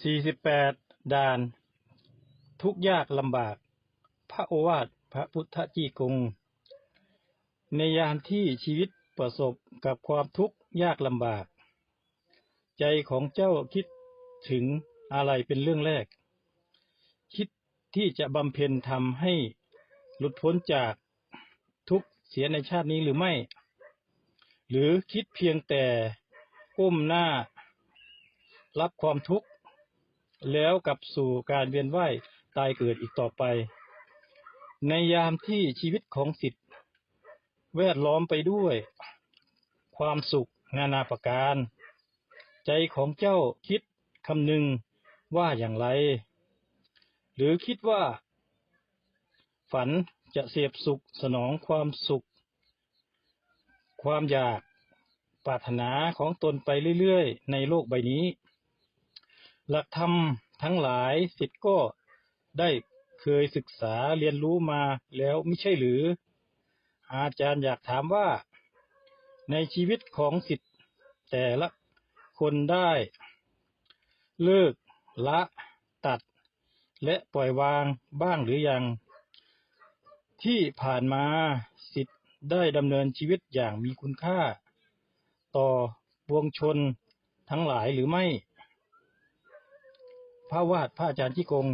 48 ด่าน ทุกยากลำบาก พระโอวาทพระพุทธจีกง ในยามที่ชีวิตประสบกับความทุกข์ยากลำบาก ใจของเจ้าคิดถึงอะไรเป็นเรื่องแรก คิดที่จะบำเพ็ญทำให้หลุดพ้นจากทุกเสียในชาตินี้หรือไม่ หรือคิดเพียงแต่ก้มหน้า รับความทุกข์ แล้วกลับสู่การเวียนว่ายตายเกิดอีกต่อไป ในยามที่ชีวิตของสิทธิ์แวดล้อมไปด้วย ความสุขนานาประการ ใจของเจ้าคิดคำนึงว่าอย่างไร หรือคิดว่า ฝันจะเสพสุขสนองความสุข ความอยากปรารถนาของตนไปเรื่อยๆ ในโลกใบนี้ หลักธรรมทั้งหลายสิทธิ์ก็ได้เคยศึกษาเรียนรู้มาแล้วไม่ใช่หรือ อาจารย์อยากถามว่า ในชีวิตของสิทธิ์แต่ละคนได้ เลิกละตัด และปล่อยวางบ้างหรือยัง ที่ผ่านมาสิทธิ์ได้ดำเนินชีวิตอย่างมีคุณค่า ต่อปวงชนทั้งหลายหรือไม่ พระวาดพระอาจารย์ที่กง